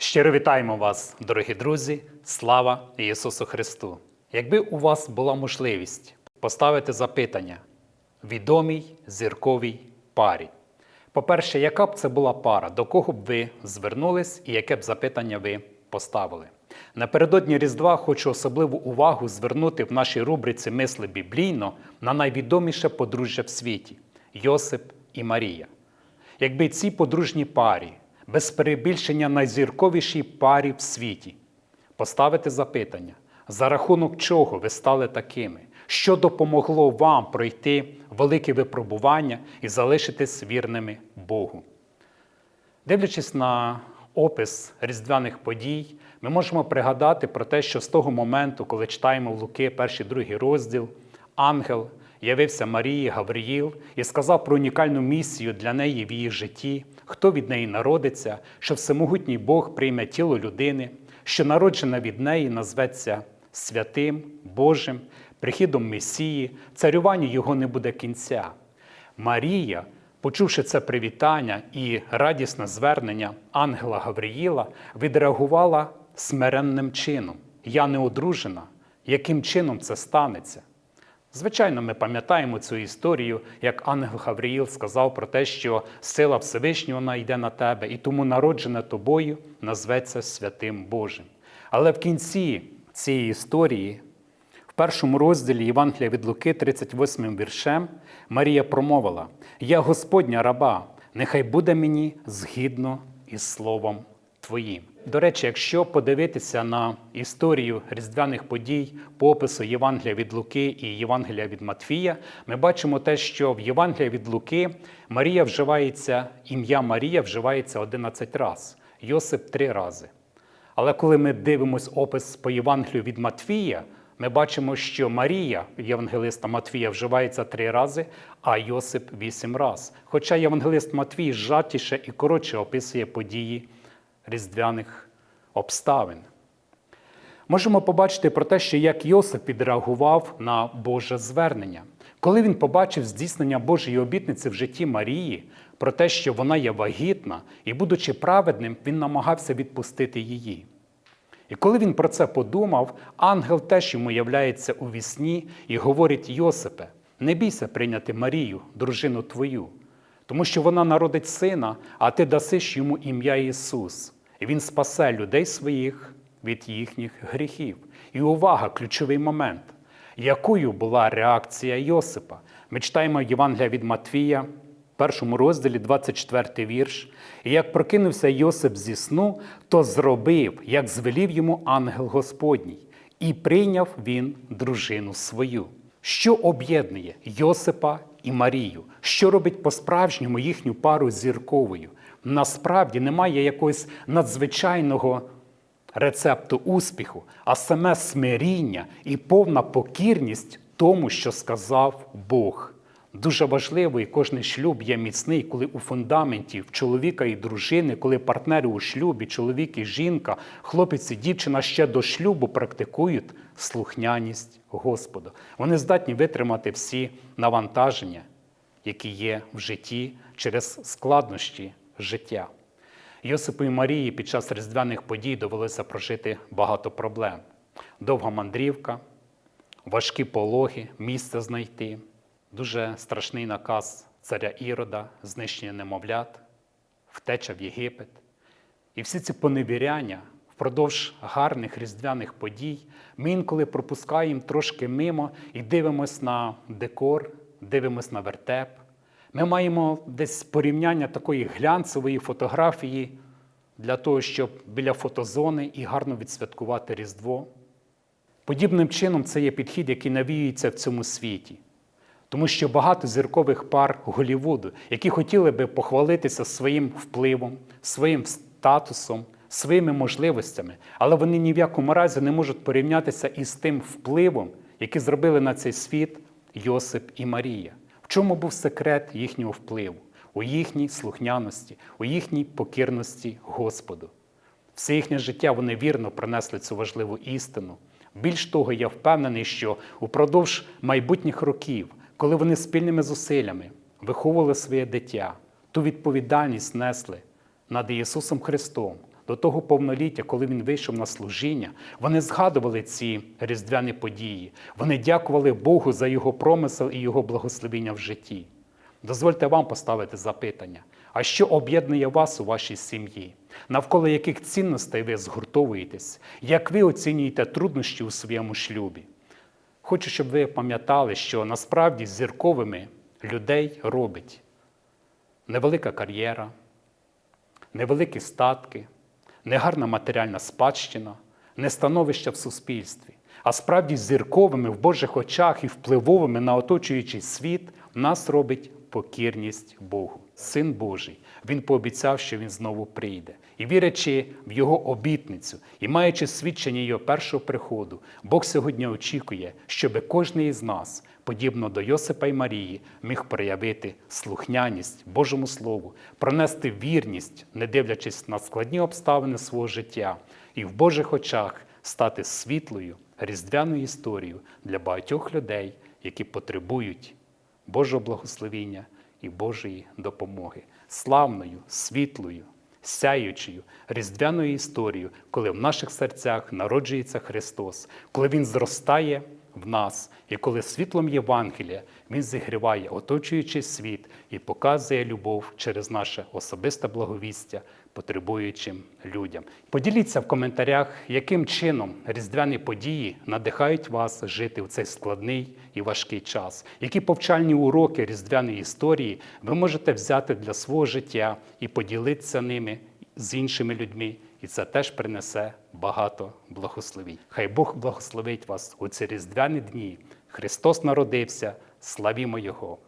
Щиро вітаємо вас, дорогі друзі! Слава Ісусу Христу! Якби у вас була можливість поставити запитання відомій зірковій парі. По-перше, яка б це була пара, до кого б ви звернулись і яке б запитання ви поставили? Напередодні Різдва хочу особливу увагу звернути в нашій рубриці Мисли біблійно на найвідоміше подружжя в світі Йосип і Марія. Якби ці подружні парі, без перебільшення найзірковішій парі в світі, поставити запитання, за рахунок чого ви стали такими, що допомогло вам пройти велике випробування і залишитись вірними Богу. Дивлячись на опис різдвяних подій, ми можемо пригадати про те, що з того моменту, коли читаємо в Луки, перший другий розділ, ангел явився Марії Гавриїл і сказав про унікальну місію для неї в її житті, хто від неї народиться, що всемогутній Бог прийме тіло людини, що народжена від неї назветься святим, Божим, прихідом Месії, царюванню його не буде кінця. Марія, почувши це привітання і радісне звернення ангела Гавриїла, відреагувала смиренним чином: Я не одружена. Яким чином це станеться? Звичайно, ми пам'ятаємо цю історію, як ангел Гавриїл сказав про те, що сила Всевишнього найде на тебе, і тому народжене тобою назветься святим Божим. Але в кінці цієї історії, в першому розділі Євангелія від Луки, 38 віршем, Марія промовила: Я Господня раба, нехай буде мені згідно із словом Твоїм. До речі, якщо подивитися на історію різдвяних подій по опису Євангелія від Луки і Євангелія від Матфія, ми бачимо те, що в Євангелії від Луки Марія вживається, ім'я Марія вживається 11 разів, Йосип три рази. Але коли ми дивимося опис по Євангелію від Матфія, ми бачимо, що Марія, євангелиста Матвія, вживається три рази, а Йосип вісім разів. Хоча євангелист Матвій жатіше і коротше описує події різдвяних обставин. Можемо побачити про те, що як Йосип відреагував на Боже звернення. Коли він побачив здійснення Божої обітниці в житті Марії, про те, що вона є вагітна, і, будучи праведним, він намагався відпустити її. І коли він про це подумав, ангел теж йому являється у вісні і говорить Йосипе, не бійся прийняти Марію, дружину твою, тому що вона народить сина, а ти дасиш йому ім'я Ісус, Він спасе людей своїх від їхніх гріхів. І увага, ключовий момент. Якою була реакція Йосипа? Ми читаємо Євангелія від Матвія, першому розділі, 24 вірш. І як прокинувся Йосип зі сну, то зробив, як звелів йому ангел Господній, і прийняв він дружину свою. Що об'єднує Йосипа і Марію? Що робить по-справжньому їхню пару зірковою? Насправді немає якогось надзвичайного рецепту успіху, а саме смиріння і повна покірність тому, що сказав Бог. Дуже важливо, і кожен шлюб є міцний, коли у фундаменті в чоловіка і дружини, коли партнери у шлюбі, чоловік і жінка, хлопець і дівчина ще до шлюбу практикують слухняність Господу. Вони здатні витримати всі навантаження, які є в житті через складнощі життя. Йосипу і Марії під час різдвяних подій довелося прожити багато проблем: довга мандрівка, важкі пологи, місце знайти, дуже страшний наказ царя Ірода, знищення немовлят, втеча в Єгипет. І всі ці поневіряння впродовж гарних різдвяних подій ми інколи пропускаємо трошки мимо і дивимось на декор, дивимось на вертеп. Ми маємо десь порівняння такої глянцевої фотографії для того, щоб біля фотозони і гарно відсвяткувати Різдво. Подібним чином це є підхід, який навіюється в цьому світі. Тому що багато зіркових пар Голівуду, які хотіли би похвалитися своїм впливом, своїм статусом, своїми можливостями, але вони ні в якому разі не можуть порівнятися із тим впливом, який зробили на цей світ Йосип і Марія. В чому був секрет їхнього впливу? У їхній слухняності, у їхній покірності Господу. Все їхнє життя вони вірно принесли цю важливу істину. Більш того, я впевнений, що упродовж майбутніх років, коли вони спільними зусиллями виховували своє дитя, ту відповідальність несли над Ісусом Христом, до того повноліття, коли він вийшов на служіння, вони згадували ці різдвяні події. Вони дякували Богу за його промисел і його благословіння в житті. Дозвольте вам поставити запитання: а що об'єднує вас у вашій сім'ї? Навколо яких цінностей ви згуртовуєтесь? Як ви оцінюєте труднощі у своєму шлюбі? Хочу, щоб ви пам'ятали, що насправді зірковими людей робить невелика кар'єра, невеликі статки, негарна матеріальна спадщина, не становище в суспільстві. А справді зірковими в Божих очах і впливовими на оточуючий світ нас робить покірність Богу. Син Божий. Він пообіцяв, що він знову прийде. І вірячи в його обітницю і маючи свідчення його першого приходу, Бог сьогодні очікує, щоб кожен із нас, подібно до Йосипа і Марії, міг проявити слухняність Божому Слову, пронести вірність, не дивлячись на складні обставини свого життя, і в Божих очах стати світлою, різдвяною історією для багатьох людей, які потребують Божого благословіння і Божої допомоги, славною, світлою, сяючою, різдвяною історією, коли в наших серцях народжується Христос, коли Він зростає в нас, і коли світлом Євангелія Він зігріває оточуючий світ і показує любов через наше особисте благовістя потребуючим людям. Поділіться в коментарях, яким чином різдвяні події надихають вас жити в цей складний і важкий час, які повчальні уроки різдвяної історії ви можете взяти для свого життя і поділитися ними з іншими людьми, і це теж принесе багато благословень. Хай Бог благословить вас у ці різдвяні дні. Христос народився, славімо Його!